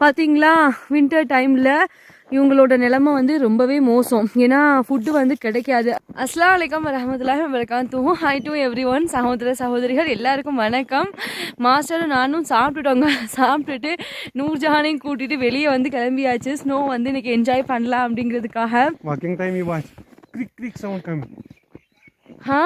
பார்த்தீங்களா வின்டர் டைமில் இவங்களோட நிலைமை வந்து ரொம்பவே மோசம். ஏன்னா ஃபுட்டு வந்து கிடைக்காது. அஸ்லாம் வலைக்கம் வரமத்துல்லாஹி வரகாத்தும் ஹை டு எவ்ரி ஒன் சகோதர சகோதரிகள் எல்லாருக்கும் வணக்கம். மாஸ்டரும் நானும் சாப்பிட்டுட்டோங்க. சாப்பிட்டுட்டு நூர்ஜஹானையும் கூட்டிட்டு வெளியே வந்து கிளம்பியாச்சு. ஸ்னோ வந்து இன்னைக்கு என்ஜாய் பண்ணலாம் அப்படிங்கிறதுக்காக. Sound coming. ஆ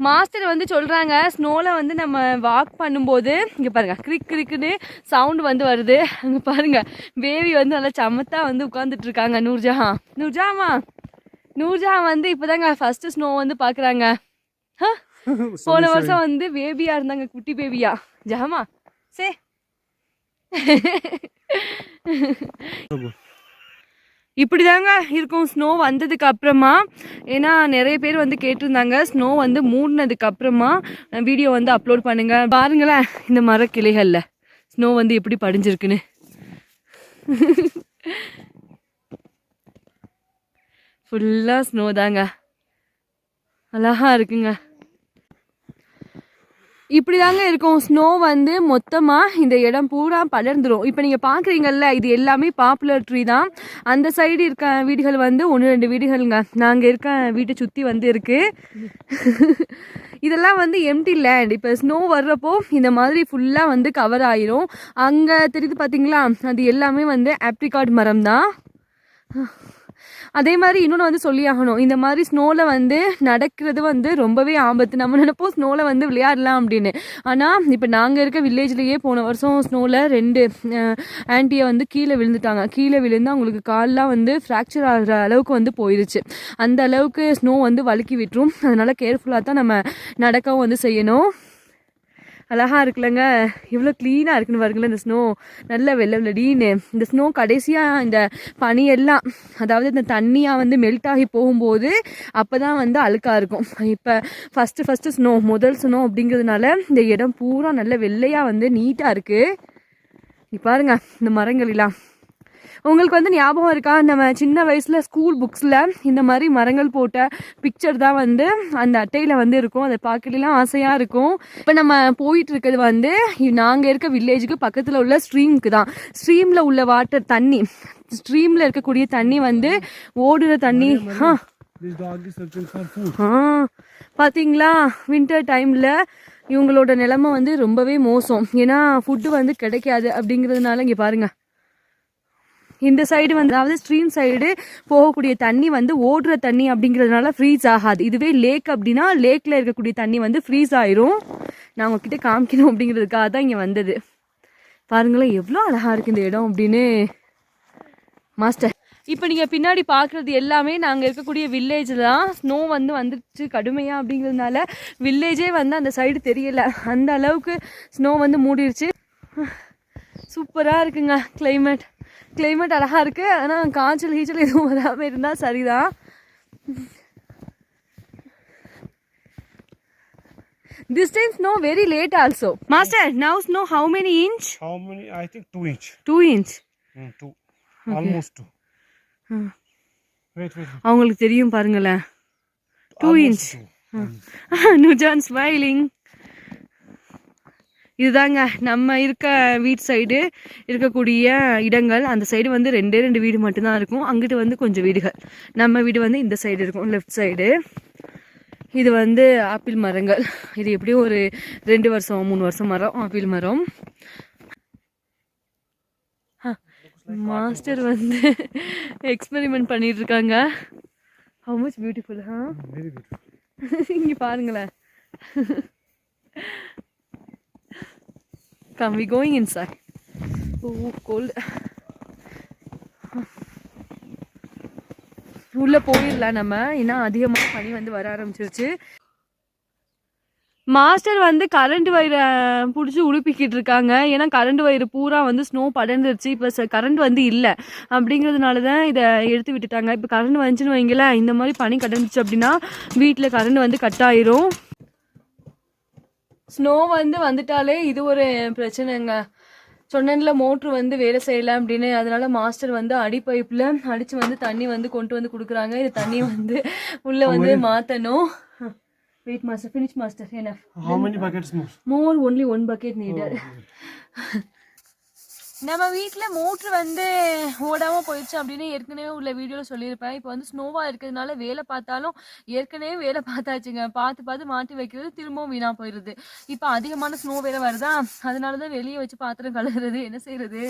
மாஸ்டர் வந்து சொல்கிறாங்க ஸ்னோவில் வந்து நம்ம வாக் பண்ணும்போது இங்கே பாருங்க கிரிக் கிரிக்குன்னு சவுண்டு வந்து வருது. அங்கே பாருங்க பேபி வந்து நல்லா சமத்தா வந்து உட்காந்துட்டு இருக்காங்க நூர்ஜஹான் நூர்ஜாமா நூர்ஜஹான் வந்து இப்போதாங்க ஃபர்ஸ்ட் ஸ்னோ வந்து பார்க்குறாங்க போன வருஷம் வந்து பேபியா இருந்தாங்க குட்டி பேபியா ஜஹாமா சே. இப்படிதாங்க இருக்கும். ஸ்னோ வந்ததுக்கு அப்புறமா ஏன்னா நிறைய பேர் வந்து கேட்டிருந்தாங்க ஸ்னோ வந்து மூடினதுக்கு அப்புறமா வீடியோ வந்து அப்லோட் பண்ணுங்க. பாருங்களேன் இந்த மர கிளைகளில் ஸ்னோ வந்து எப்படி படிஞ்சிருக்குன்னு. ஃபுல்லாக ஸ்னோ தாங்க. அழகா இருக்குங்க. இப்படி தாங்க இருக்கும். ஸ்னோ வந்து மொத்தமாக இந்த இடம் பூரா படர்ந்துடும் இப்போ நீங்கள் பார்க்குறீங்கல்ல இது எல்லாமே பாப்புலர் ட்ரீ தான். அந்த சைடு இருக்க வீடுகள் வந்து ஒன்று ரெண்டு வீடுகள்ங்க. நாங்கள் இருக்க வீட்டை சுற்றி வந்து இருக்குது இதெல்லாம் வந்து எம்டி லேண்ட் இப்போ ஸ்னோ வர்றப்போ இந்த மாதிரி ஃபுல்லாக வந்து கவர் ஆயிரும். அங்கே தெரியுது பார்த்தீங்களா அது எல்லாமே வந்து ஆப்ரிகாட் மரம் தான் அதே மாதிரி இன்னொன்று வந்து சொல்லி ஆகணும் இந்த மாதிரி ஸ்னோவில் வந்து நடக்கிறது வந்து ரொம்பவே ஆபத்து. நம்ம நினைப்போம் ஸ்னோவில் வந்து விளையாடலாம் அப்படின்னு. ஆனால் இப்போ நாங்கள் இருக்க வில்லேஜ்லேயே போன வருஷம் ஸ்னோவில் ரெண்டு ஆன்ட்டியை வந்து கீழே விழுந்துட்டாங்க. கீழே விழுந்து அவங்களுக்கு கால்லாம் வந்து ஃப்ராக்சர் ஆகிற அளவுக்கு வந்து போயிடுச்சு அந்த அளவுக்கு ஸ்னோ வந்து வழுக்கி விட்டுரும். அதனால் கேர்ஃபுல்லாக தான் நம்ம நடக்கவும் வந்து செய்யணும். அழகாக இருக்குல்லங்க. இவ்வளோ க்ளீனாக இருக்குன்னு பாருங்களேன் இந்த ஸ்னோ நல்ல வெள்ளை வெள்ளடின்னு இந்த ஸ்னோ கடைசியாக இந்த பனியெல்லாம் அதாவது இந்த தண்ணியாக வந்து மெல்ட் ஆகி போகும்போது அப்போ தான் வந்து அழுக்காக இருக்கும். இப்போ ஃபஸ்ட்டு ஃபஸ்ட்டு ஸ்னோ முதல் ஸ்னோ அப்படிங்கிறதுனால இந்த இடம் பூரா நல்ல வெள்ளையாக வந்து நீட்டாக இருக்குது நீ பாருங்க இந்த மரங்கள் எல்லாம். உங்களுக்கு வந்து ஞாபகம் இருக்கா? நம்ம சின்ன வயசில் ஸ்கூல் புக்ஸில் இந்த மாதிரி மரங்கள் போட்ட பிக்சர் தான் வந்து அந்த அட்டையில் வந்து இருக்கும். அதை பார்க்கலாம் ஆசையாக இருக்கும். இப்போ நம்ம போயிட்டு இருக்கிறது வந்து நாங்கள் இருக்க வில்லேஜுக்கு பக்கத்தில் உள்ள ஸ்ட்ரீமுக்கு தான். ஸ்ட்ரீமில் உள்ள வாட்டர் தண்ணி ஸ்ட்ரீமில் இருக்கக்கூடிய தண்ணி வந்து ஓடுற தண்ணி. ஆ. பார்த்தீங்களா வின்டர் டைமில் இவங்களோட நிலைமை வந்து ரொம்பவே மோசம். ஏன்னா ஃபுட்டு வந்து கிடைக்காது அப்படிங்கிறதுனால இங்கே பாருங்க. இந்த சைடு வந்து அதாவது ஸ்ட்ரீம் சைடு போகக்கூடிய தண்ணி வந்து ஓடுற தண்ணி அப்படிங்கிறதுனால ஃப்ரீஸ் ஆகாது. இதுவே லேக் அப்படின்னா லேக்கில் இருக்கக்கூடிய தண்ணி வந்து ஃப்ரீஸ் ஆயிரும். நான் உங்ககிட்ட காமிக்கணும் அப்படிங்கிறதுக்காக தான் இங்கே வந்தது. பாருங்களேன் எவ்வளோ அழகாக இருக்குது இந்த இடம் அப்படின்னு. மாஸ்டர் இப்போ நீங்கள் பின்னாடி பார்க்குறது எல்லாமே நாங்கள் இருக்கக்கூடிய வில்லேஜ் தான் ஸ்னோ வந்து வந்துருச்சு கடுமையாக அப்படிங்கிறதுனால வில்லேஜே வந்து அந்த சைடு தெரியல. அந்த அளவுக்கு ஸ்னோ வந்து மூடிடுச்சு சூப்பராக இருக்குங்க கிளைமேட் climate அழகாக இருக்குது ஆனால் காய்ச்சல் கீச்சல் எதுவும் வராமல் இருந்தால் சரிதான் This time snow very late also. Master, now snow how many inch? How many? I think two inch. Two inch. Mm, two. Almost two. Hmm. Wait, wait. wait. அவங்களுக்கு தெரியும் பாருங்களேன் டூ இன்ச். நுஜான் ஸ்மைலிங் இதுதாங்க. நம்ம இருக்க வீட் side இருக்கக்கூடிய இடங்கள். அந்த சைடு வந்து ரெண்டே ரெண்டு வீடு மட்டும்தான் இருக்கும். அங்கிட்டு வந்து கொஞ்சம் வீடுகள். நம்ம வீடு வந்து இந்த சைடு இருக்கும். லெஃப்ட் சைடு இது வந்து ஆப்பிள் மரங்கள். இது எப்படியும் ஒரு ரெண்டு வருஷம் மூணு வருஷம் மரம் ஆப்பிள் மரம். மாஸ்டர் வந்து எக்ஸ்பெரிமெண்ட் பண்ணிட்டு இருக்காங்க. ஹவு மச் பியூட்டிஃபுல் ஹா. இங்க பாருங்களேன். Come we going inside oh cold உள்ள போயிடலாம் நம்ம. ஏன்னா அதிகமாக பனி வந்து வர ஆரம்பிச்சிருச்சு. மாஸ்டர் வந்து கரண்ட் வயிறை பிடிச்சி உடுப்பிக்கிட்டு இருக்காங்க. ஏன்னா கரண்ட் வயிறு பூரா வந்து ஸ்னோ படர்ந்துருச்சு. இப்போ கரண்ட் வந்து இல்லை. அப்படிங்கிறதுனால தான் இதை எடுத்து விட்டுட்டாங்க. இப்போ கரண்ட் வந்துச்சுன்னு வைங்களேன் இந்த மாதிரி பனி கடந்துச்சு அப்படின்னா வீட்டில் கரண்ட் வந்து கட் ஆயிரும். ஸ்னோ வந்து வந்துட்டாலே இது ஒரு பிரச்சனைங்க. சொன்னேன்ல மோட்ரு வந்து வேலை செய்யலை அப்படின்னு. அதனால மாஸ்டர் வந்து அடி பைப்பில் அடித்து வந்து தண்ணி வந்து கொண்டு வந்து கொடுக்குறாங்க. இது தண்ணி வந்து உள்ளே வந்து மாற்றணும் வெயிட் மாஸ்டர் ஃபினிஷ் மாஸ்டர் என்ன? More only one bucket needed நம்ம வீட்டில் மோட்ரு வந்து ஓடாமல் போயிடுச்சு அப்படின்னு ஏற்கனவே உள்ள வீடியோவில் சொல்லியிருப்பேன். இப்போ வந்து ஸ்னோவாக இருக்கிறதுனால வேலை பார்த்தாலும் ஏற்கனவே வேலை பார்த்தாச்சுங்க. பார்த்து பார்த்து மாட்டி வைக்கிறது திரும்பவும் வீணாக போயிடுது. இப்போ அதிகமான ஸ்னோ வேலை வருதா? அதனால தான் வெளியே வச்சு பாத்திரம் கழுவுறது என்ன செய்யறது?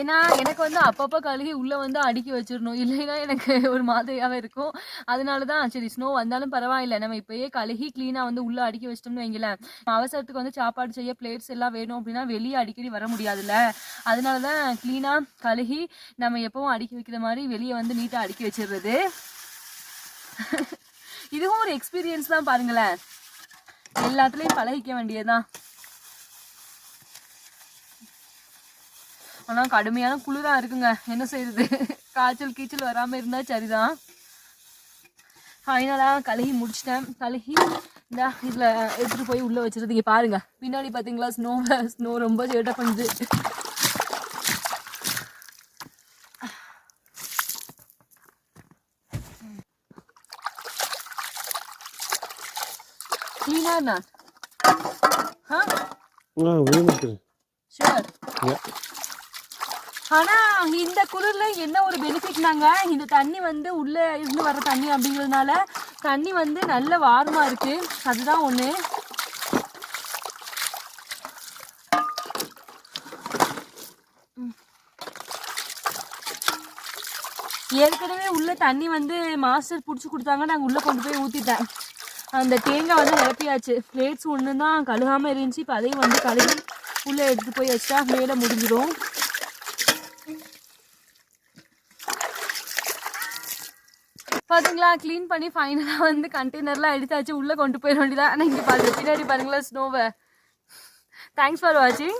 ஏன்னா எனக்கு வந்து அப்பப்போ கழுகி உள்ளே வந்து அடுக்கி வச்சிடணும். இல்லைன்னா எனக்கு ஒரு மாதிரியாகவே இருக்கும். அதனால தான் சரி ஸ்னோ வந்தாலும் பரவாயில்ல. நம்ம இப்போயே கழுகி க்ளீனாக வந்து உள்ளே அடுக்கி வச்சிட்டோம்னு வைங்களேன். அவசரத்துக்கு வந்து சாப்பாடு செய்ய பிளேட்ஸ் எல்லாம் வேணும் அப்படின்னா வெளியே அடிக்கடி வர முடியாதுல்ல. அதனால தான் க்ளீனாக கழுகி நம்ம எப்பவும் அடுக்கி வைக்கிற மாதிரி வெளியே வந்து நீட்டாக அடுக்கி வச்சிடுறது. இதுவும் ஒரு எக்ஸ்பீரியன்ஸ் தான் பாருங்களேன். எல்லாத்துலேயும் பழகிக்க வேண்டியதுதான். ஆனால் கடுமையான குளிராக இருக்குங்க. என்ன செய்யுது காய்ச்சல் கீச்சல் வராமல் இருந்தால் சரிதான். ஃபைனலாக கழுகி முடிச்சிட்டேன். கழுகி இந்த இதில் எடுத்துகிட்டு போய் உள்ளே வச்சிருது. இங்கே பாருங்க. பின்னாடி பார்த்தீங்களா ஸ்னோ ஸ்னோ ரொம்ப சேட்டை பண்ணுது. க்ளீனாக நான் ஆ Ah, very much. Sure Yeah. ஆனா இந்த குளிர்ல என்ன ஒரு பெனிஃபிட்னாங்க இந்த தண்ணி வந்து உள்ள இருந்து வர தண்ணி அப்படிங்கிறதுனால தண்ணி வந்து நல்ல வாரமா இருக்கு. அதுதான் ஒண்ணு. ஏற்கனவே உள்ள தண்ணி வந்து மாஸ்டர் பிடிச்சி கொடுத்தாங்க. நாங்கள் உள்ளே கொண்டு போய் ஊற்றிட்டேன் அந்த தேங்காய் வந்து நிரப்பியாச்சு. பிளேட்ஸ் ஒன்று தான் கழுகாமல் இருந்துச்சு. இப்போ அதையும் வந்து கழுவி உள்ளே எடுத்து போய் வச்சா மேலே முடிஞ்சிடும் பாத்தீங்களா? க்ளீன் பண்ணி ஃபைனலாக வந்து கண்டெய்னர்லாம் எடுத்தாச்சு. உள்ளே கொண்டு போயிட வேண்டியதான் ஆனால் இங்கே பாருங்க பின்னாடி பாருங்களா ஸ்னோவை தேங்க்ஸ் ஃபார் வாட்சிங்